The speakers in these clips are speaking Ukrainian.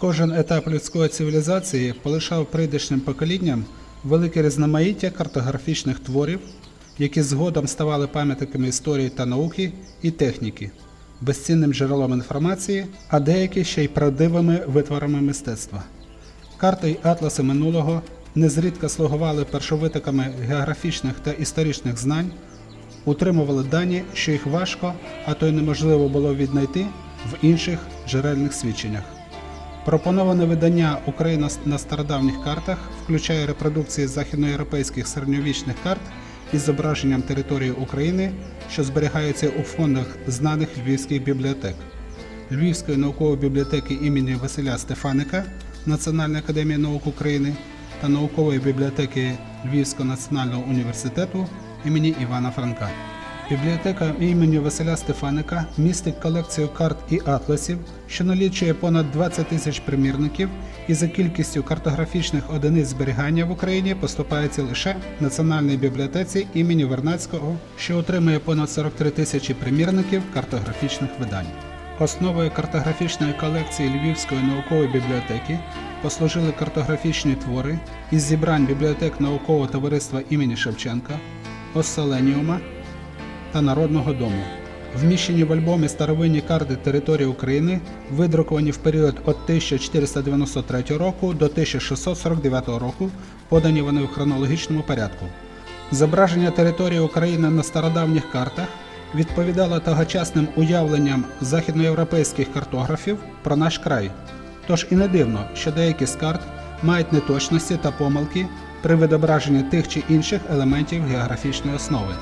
Кожен етап людської цивілізації полишав прийдешнім поколінням велике різноманіття картографічних творів, які згодом ставали пам'ятниками історії та науки і техніки, безцінним джерелом інформації, а деякі ще й правдивими витворами мистецтва. Карти й атласи минулого незрідка слугували першовитоками географічних та історичних знань, утримували дані, що їх важко, а то й неможливо було віднайти в інших джерельних свідченнях. Пропоноване видання Україна на стародавніх картах включає репродукції західноєвропейських середньовічних карт із зображенням території України, що зберігаються у фондах знаних львівських бібліотек. Львівської наукової бібліотеки імені Василя Стефаника Національної академії наук України та наукової бібліотеки Львівського національного університету імені Івана Франка. Бібліотека імені Василя Стефаника містить колекцію карт і атласів, що налічує понад 20 тисяч примірників, і за кількістю картографічних одиниць зберігання в Україні поступається лише Національній бібліотеці імені Вернадського, що отримує понад 43 тисячі примірників картографічних видань. Основою картографічної колекції Львівської наукової бібліотеки послужили картографічні твори із зібрань бібліотек наукового товариства імені Шевченка, Осселеніума та Народного дому. Вміщені в альбомі старовинні карти території України, видруковані в період від 1493 року до 1649 року, подані вони в хронологічному порядку. Зображення території України на стародавніх картах відповідало тогочасним уявленням західноєвропейських картографів про наш край. Тож і не дивно, що деякі з карт мають неточності та помилки при відображенні тих чи інших елементів географічної основи.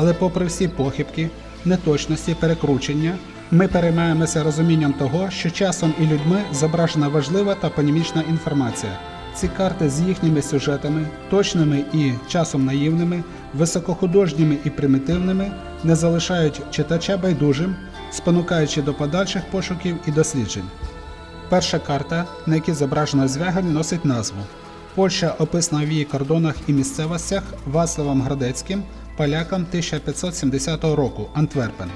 Але попри всі похибки, неточності, перекручення, ми переймаємося розумінням того, що часом і людьми зображена важлива та понімічна інформація. Ці карти з їхніми сюжетами, точними і часом наївними, високохудожніми і примітивними, не залишають читача байдужим, спонукаючи до подальших пошуків і досліджень. Перша карта, на якій зображено звягель, носить назву. Польща описана в її кордонах і місцевостях Ваславом Градецьким, полякам 1570 року Антверпен.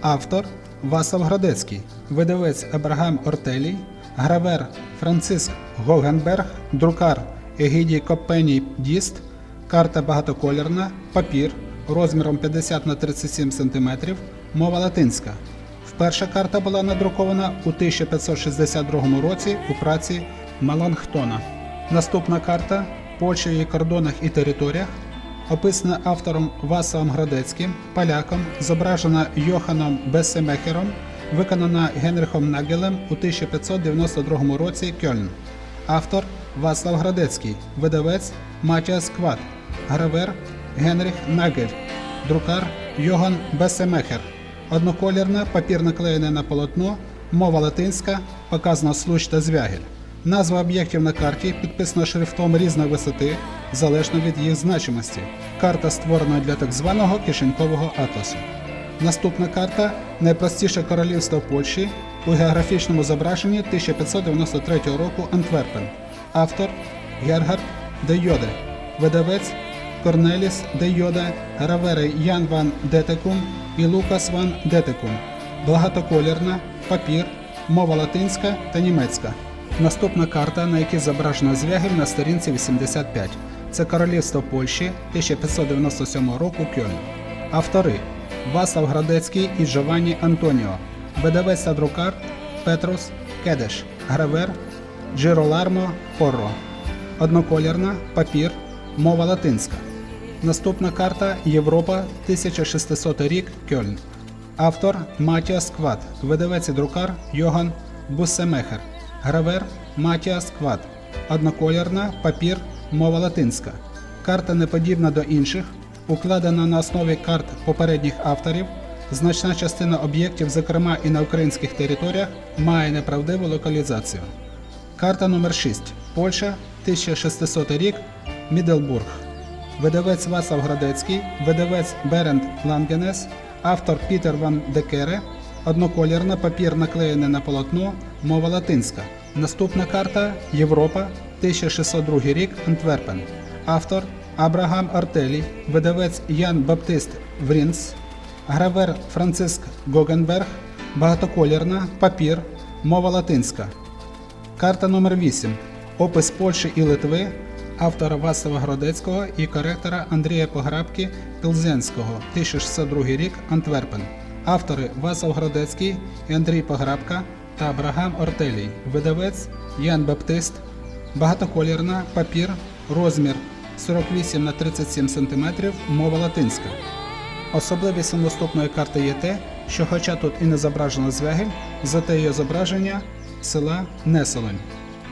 Автор Васлав Градецький, видавець Абрагам Ортелій, гравер Франциск Гогенберг, друкар Егідій Копеній Діст, карта багатоколірна, папір розміром 50 на 37 см, мова латинська. Вперша карта була надрукована у 1562 році у праці Маланхтона. Наступна карта Польща, її кордонах і територіях, описана автором Васовом Градецьким, поляком, зображена Йоханом Бесемехером, виконана Генрихом Нагелем у 1592 році Кьольн. Автор Васлав Градецький, видавець Матіас Кват, гравер Генріх Нагель, друкар Йоган Бесемехер. Одноколірна, папір наклеєний на полотно, мова латинська, показано случ та звягель. Назва об'єктів на карті підписана шрифтом різної висоти, залежно від їх значимості. Карта створена для так званого кишенькового атласу. Наступна карта найпростіше королівство Польщі у географічному зображенні 1593 року Антверпен. Автор Гергард де Йоде, видавець Корнеліс де Йоде, гравери Ян ван Детекум і Лукас ван Детекум. Багатоколірна, папір, мова латинська та німецька. Наступна карта, на якій зображено звягель на сторінці 85. Це Королівство Польщі 1597 року Кьольн. Автори Васлав Градецький і Джованні Антоніо. Видавець та друкар Петрус Кедеш. Гравер Джиролармо Порро. Одноколірна, папір, мова латинська. Наступна карта Європа 1600 рік Кьольн. Автор Матіас Кват. Видавець і друкар Йоган Буссемехер. Гравер Матіас Кват. Одноколірна, папір, мова латинська. Карта не подібна до інших, укладена на основі карт попередніх авторів. Значна частина об'єктів, зокрема і на українських територіях, має неправдиву локалізацію. Карта номер 6. Польща, 1600 рік, Міделбург. Видавець Васав Градецький, видавець Беренд Лангенес, автор Пітер Ван Декере, одноколірна, папір наклеєний на полотно, мова латинська. Наступна карта Європа, 1602 рік, Антверпен. Автор Абрагам Артелі, видавець Ян Баптист Врінц, гравер Франциск Гогенберг, багатоколірна, папір, мова латинська. Карта номер 8 Опис Польщі і Литви автора Васила Гродецького і коректора Андрія Пограбки Пілзенського 1602 рік Антверпен. Автори Васил Гродецький і Андрій Пограбка та Абрагам Ортелій. Видавець Ян Баптист. Багатоколірна, папір, розмір 48 на 37 см, мова латинська. Особливістю наступної карти є те, що хоча тут і не зображено звягель, зате є зображення села Несолонь.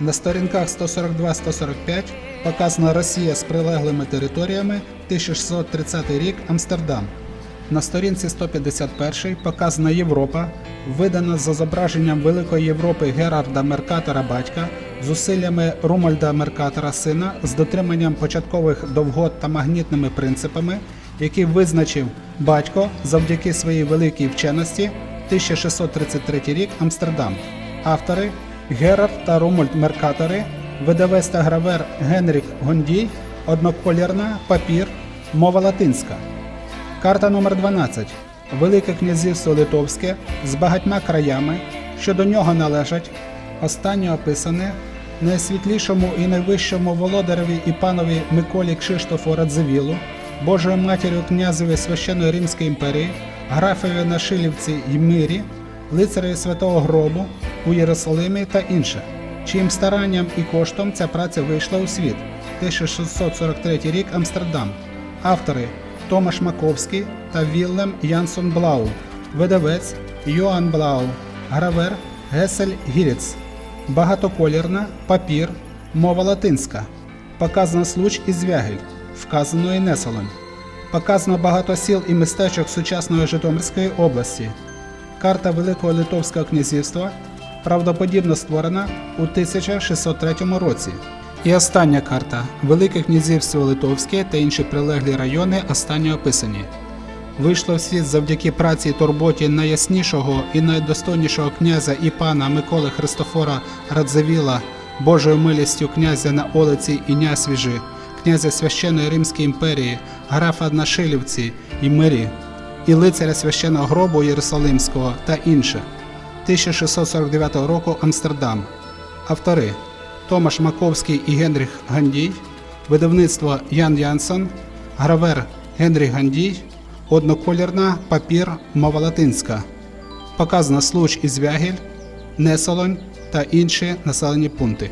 На сторінках 142-145 показана Росія з прилеглими територіями 1630 рік Амстердам. На сторінці 151 показана Європа, видана за зображенням Великої Європи Герарда Меркатора батька, зусиллями Румальда Меркатора сина з дотриманням початкових довгот та магнітними принципами, які визначив батько завдяки своїй великій вченості 1633 рік Амстердам. Автори Герард та Румольд Меркатори, видавець та гравер Генрік Гондій, одноколірна, папір, мова латинська. Карта номер 12 Велике князівство Литовське з багатьма краями, що до нього належать. Останнє описане найсвітлішому і найвищому володареві і панові Миколі Кшиштофу Радзивілу, Божою матір'ю князеві священної Римської імперії, графові на Шилівці й Мирі, лицареві Святого Гробу у Єрусалимі та інше, чиїм старанням і коштом ця праця вийшла у світ. 1643 рік Амстердам. Автори Томаш Маковський та Віллем Янсон Блау, видавець Йоанн Блау, гравер Гесель Гіріц, багатоколірна, папір, мова латинська, показано случ і звягель, вказано і несолонь, показано багато сіл і містечок сучасної Житомирської області, карта Великого Литовського князівства, правдоподібно створена у 1603 році. І остання карта Велике князівство Литовське та інші прилеглі райони останньо описані. Вийшло в світ завдяки праці і турботі найяснішого і найдостойнішого князя і пана Миколи Христофора Радзивіла, Божою милістю князя на Олиці і Нясвіжі, князя священної Римської імперії, графа на Шилівці і Мирі, і лицаря священного гробу Єрусалимського та інше. 1649 року Амстердам. Автори Томаш Маковський і Генріх Гандій, видавництво Ян Янсон, гравер Генріх Гандій, одноколірна папір мова латинська, показана случ і звягіль, Несолонь та інші населені пункти.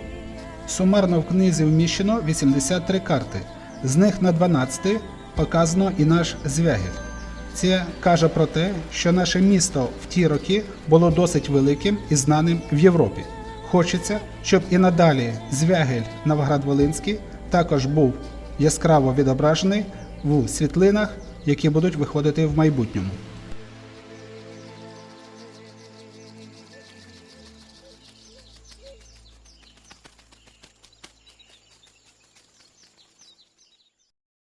Сумарно в книзі вміщено 83 карти, з них на 12 показано і наш звягіль. Це каже про те, що наше місто в ті роки було досить великим і знаним в Європі. Хочеться, щоб і надалі Звягель Новоград-Волинський також був яскраво відображений в світлинах, які будуть виходити в майбутньому.